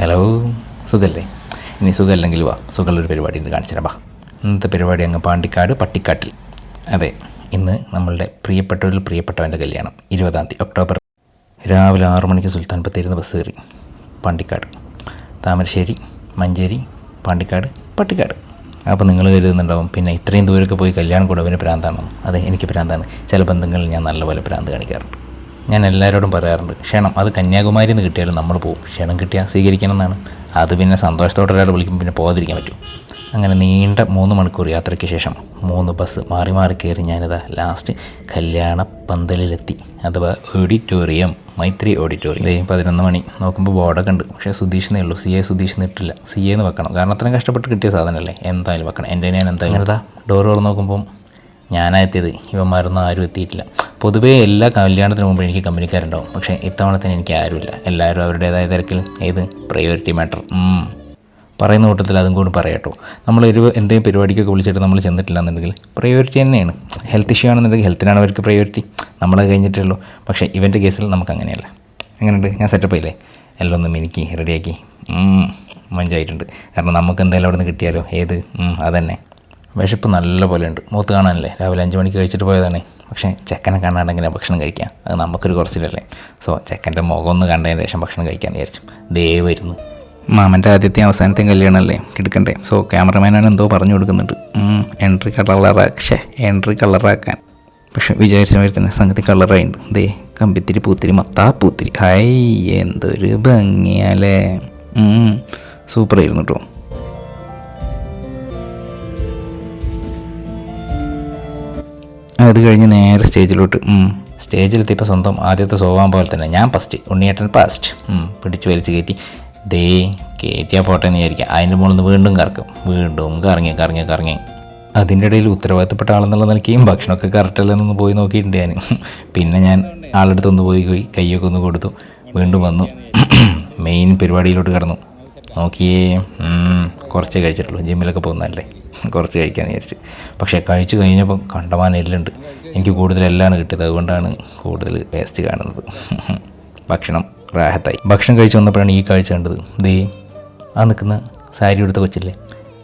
Hello സുഖല്ലേ? ഇനി സുഖമല്ലെങ്കിൽ വാ സുഖമുള്ളൊരു പരിപാടി ഉണ്ട് കാണിച്ചു തരാം. ഇന്നത്തെ പരിപാടി അങ്ങ് പാണ്ടിക്കാട് പട്ടിക്കാട്ടിൽ. അതെ ഇന്ന് നമ്മളുടെ പ്രിയപ്പെട്ടവരിൽ പ്രിയപ്പെട്ടവന്റെ കല്യാണം ഇരുപതാം തീയതി ഒക്ടോബർ. രാവിലെ ആറു മണിക്ക് സുൽത്താൻ ബത്തേരിന്ന് ബസ് കയറി പാണ്ടിക്കാട്. താമരശ്ശേരി മഞ്ചേരി പാണ്ടിക്കാട് പട്ടിക്കാട്. അപ്പോൾ നിങ്ങൾ കരുതുന്നുണ്ടാവും പിന്നെ ഇത്രയും ദൂരമൊക്കെ പോയി കല്യാണം കൂടെ അവന് ഭ്രാന്താണെന്ന് അതെ എനിക്ക് പ്രാന്താണ്. ചില ബന്ധങ്ങളിൽ ഞാൻ നല്ലപോലെ പ്രാന്ത് കാണിക്കാറുണ്ട്. ഞാൻ എല്ലാവരോടും പറയാറുണ്ട് ക്ഷണം അത് കന്യാകുമാരിയിൽ നിന്ന് കിട്ടിയാലും നമ്മൾ പോകും ക്ഷണം കിട്ടിയാൽ സ്വീകരിക്കണം എന്നാണ്. അത് പിന്നെ സന്തോഷത്തോടെ ഒരാൾ വിളിക്കുമ്പോൾ പിന്നെ പോകാതിരിക്കാൻ പറ്റും അങ്ങനെ നീണ്ട മൂന്ന് മണിക്കൂർ യാത്രയ്ക്ക് ശേഷം മൂന്ന് ബസ് മാറി മാറി കയറി ഞാനിതാ ലാസ്റ്റ് കല്യാണ പന്തലിലെത്തി. അഥവാ ഓഡിറ്റോറിയം മൈത്രി ഓഡിറ്റോറിയം ഇതേ പതിനൊന്ന് മണി. നോക്കുമ്പോൾ ബോർഡൊക്കെ ഉണ്ട്. പക്ഷേ സുധീഷെന്നേ ഉള്ളൂ. സി എ സുധീഷ് നിട്ടില്ല സി എന്ന് വെക്കണം. കാരണം അത്രയും കഷ്ടപ്പെട്ട് കിട്ടിയ സാധനമല്ലേ? എന്തായാലും വെക്കണം. എന്റെ ഞാൻ എന്തായാലും ഡോർ തുറന്ന് നോക്കുമ്പോൾ ഞാനാ എത്തിയത് ഇവന്മാരൊന്നും ആരും എത്തിയിട്ടില്ല. പൊതുവേ എല്ലാ കല്യാണത്തിന് മുമ്പ് എനിക്ക് കമ്പനിക്കാരുണ്ടാവും. പക്ഷേ ഇത്തവണത്തിന് എനിക്ക് ആരുമില്ല. എല്ലാവരും അവരുടേതായ തിരക്കിൽ ഏത് പ്രയോറിറ്റി മാറ്റർ പറയുന്ന കൂട്ടത്തിൽ അതും കൂടി പറയട്ടോ. നമ്മൾ ഒരു എന്തെങ്കിലും പരിപാടിക്കൊക്കെ വിളിച്ചിട്ട് നമ്മൾ ചെന്നിട്ടില്ല എന്നുണ്ടെങ്കിൽ പ്രയോറിറ്റി തന്നെയാണ്. ഹെൽത്ത് ഇഷ്യൂ ആണെന്നുണ്ടെങ്കിൽ ഹെൽത്തിനാണ് അവർക്ക് പ്രയോറിറ്റി നമ്മൾ കഴിഞ്ഞിട്ടേ ഉള്ളൂ പക്ഷേ ഇവന്റെ കേസിൽ നമുക്ക് അങ്ങനെയല്ല. എങ്ങനെയുണ്ട്? ഞാൻ സെറ്റപ്പ് ചെയ്യില്ലേ? എല്ലാം ഒന്നും എനിക്ക് റെഡിയാക്കി മഞ്ചായിട്ടുണ്ട്. കാരണം നമുക്ക് എന്തായാലും അവിടെ നിന്ന് കിട്ടിയാലോ? ഏത്? അതന്നെ. വിശപ്പ് നല്ല പോലെ ഉണ്ട് മൂത്ത് കാണാനല്ലേ? രാവിലെ അഞ്ച് മണിക്ക് കഴിച്ചിട്ട് പോയതാണ്. പക്ഷേ ചെക്കനെ കാണാണ്ടെങ്ങനെ ഭക്ഷണം കഴിക്കാം. അത് നമുക്കൊരു കുറച്ചിലല്ലേ? സോ ചെക്കന്റെ മുഖം ഒന്ന് കണ്ടതിന് ശേഷം ഭക്ഷണം കഴിക്കാൻ വിചാരിച്ചു. ദേ വരുന്നു. മാമന്റെ ആദ്യത്തെ അവസാനത്തെ കല്യാണമല്ലേ? കിടക്കണ്ടേ? സോ ക്യാമറമാനാണ് എന്തോ പറഞ്ഞു കൊടുക്കുന്നുണ്ട്. എൻട്രി കളറാക്ഷേ എൻട്രി കളറാക്കാൻ പക്ഷെ വിചാരിച്ച മാതിരി തന്നെ സംഗതി കളറായിട്ടുണ്ട് ദേ കമ്പിത്തിരി പൂത്തിരി മത്താ പൂത്തിരി. ഹൈ എന്തൊരു ഭംഗിയാലേ. സൂപ്പറായിരുന്നു കേട്ടോ അത് കഴിഞ്ഞ് നേരെ സ്റ്റേജിലോട്ട് സ്റ്റേജിലെത്തിയപ്പോൾ സ്വന്തം ആദ്യത്തെ സോവാൻ പോലെ തന്നെ. ഞാൻ ഫസ്റ്റ് ഉണ്ണിയേട്ടൻ ഫസ്റ്റ് പിടിച്ച് വലിച്ച് കയറ്റി. ദേ കയറ്റിയാൽ പോട്ടെ എന്ന് വിചാരിക്കുക. അതിന്റെ മുകളിൽ നിന്ന് വീണ്ടും കറക്കും. വീണ്ടും കറങ്ങി കറങ്ങി കറങ്ങി. അതിന്റെ ഇടയിൽ ഉത്തരവാദിത്തപ്പെട്ട ആളെന്നുള്ള നിലയ്ക്കും ഭക്ഷണമൊക്കെ കറക്റ്റല്ലെന്നൊന്ന് പോയി നോക്കിയിട്ടുണ്ട് ഞാൻ പിന്നെ ഞാൻ ആളെടുത്തൊന്ന് പോയി പോയി കൈയൊക്കെ ഒന്ന് കൊടുത്തു. വീണ്ടും വന്നു. മെയിൻ പരിപാടിയിലോട്ട് കടന്നു. നോക്കിയേ കുറച്ചേ കഴിച്ചിട്ടുള്ളൂ. ജിമ്മിലൊക്കെ പോകുന്നതല്ലേ? കുറച്ച് കഴിക്കാമെന്ന് വിചാരിച്ച്. പക്ഷേ കഴിച്ചു കഴിഞ്ഞപ്പം കണ്ടമാനം എല്ലുണ്ട്. എനിക്ക് കൂടുതൽ എല്ലാം കിട്ടിയത്. അതുകൊണ്ടാണ് കൂടുതൽ വേസ്റ്റ് കാണുന്നത്. ഭക്ഷണം റാഹത്തായി. ഭക്ഷണം കഴിച്ച് വന്നപ്പോഴാണ് ഈ കാഴ്ച കണ്ടത്. ദേ ആ നിൽക്കുന്ന സാരി എടുത്ത കൊച്ചില്ലേ?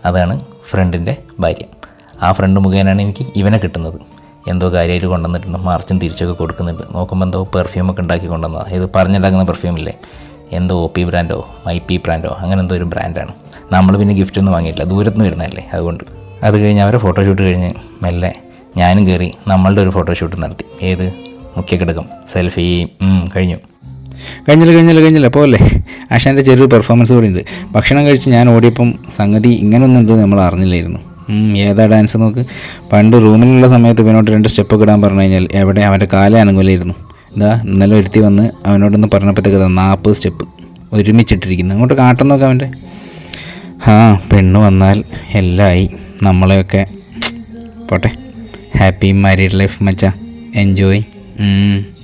അതാണ് ഫ്രണ്ടിന്റെ ഭാര്യ. ആ ഫ്രണ്ട് മുഖേനാണ് എനിക്ക് ഇവനെ കിട്ടുന്നത്. എന്തോ കാര്യമായിട്ട് കൊണ്ടുവന്നിട്ടുണ്ട്. മാർച്ചും തിരിച്ചൊക്കെ കൊടുക്കുന്നുണ്ട്. നോക്കുമ്പോൾ എന്തോ പെർഫ്യൂമൊക്കെ ഉണ്ടാക്കി കൊണ്ടുവന്നതാണ് ഇത് പറഞ്ഞുണ്ടാക്കുന്ന പെർഫ്യൂം ഇല്ലേ? എന്തോ ഒ പി ബ്രാൻഡോ ഐ പി ബ്രാൻഡോ അങ്ങനെ എന്തോ ഒരു ബ്രാൻഡാണ് നമ്മൾ പിന്നെ ഗിഫ്റ്റ് ഒന്നും വാങ്ങിയിട്ടില്ല. ദൂരത്ത് നിന്ന് വരുന്നതല്ലേ അതുകൊണ്ട്. അത് കഴിഞ്ഞ് അവരെ ഫോട്ടോഷൂട്ട് കഴിഞ്ഞ് മെല്ലെ ഞാനും കയറി നമ്മളുടെ ഒരു ഫോട്ടോഷൂട്ട് നടത്തി. ഏത്? മുഖ്യഘടകം. സെൽഫി കഴിഞ്ഞു. കഴിഞ്ഞില്ല കഴിഞ്ഞില്ല കഴിഞ്ഞില്ല. പോലെ അഷാന്റെ ചെറിയൊരു പെർഫോമൻസ് കൂടി ഉണ്ട്. ഭക്ഷണം കഴിച്ച് ഞാൻ ഓടിയപ്പം സംഗതി ഇങ്ങനൊന്നുണ്ട് നമ്മൾ അറിഞ്ഞില്ലായിരുന്നു. ഏതാ ഡാൻസ് നോക്ക്? പണ്ട് റൂമിലുള്ള സമയത്ത് ഇവനോട് രണ്ട് സ്റ്റെപ്പൊക്കെ ഇടാൻ പറഞ്ഞു കഴിഞ്ഞാൽ എവിടെ അവന്റെ കാലേ അനങ്ങൂലായിരുന്നു. ഇതാ ഇന്നലെ ഒരുത്തി വന്ന് അവനോടൊന്ന് പറഞ്ഞപ്പോഴത്തേക്ക് നാൽപ്പത് സ്റ്റെപ്പ് ഒരുമിച്ചിട്ടിരിക്കുന്നു. അങ്ങോട്ട് കാട്ടം നോക്കാം അവന്റെ. ആ പെണ്ണ് വന്നാൽ എല്ലായി. നമ്മളെയൊക്കെ പോട്ടെ. ഹാപ്പി മാരീഡ് ലൈഫ് മച്ച. Enjoy Mm-hmm.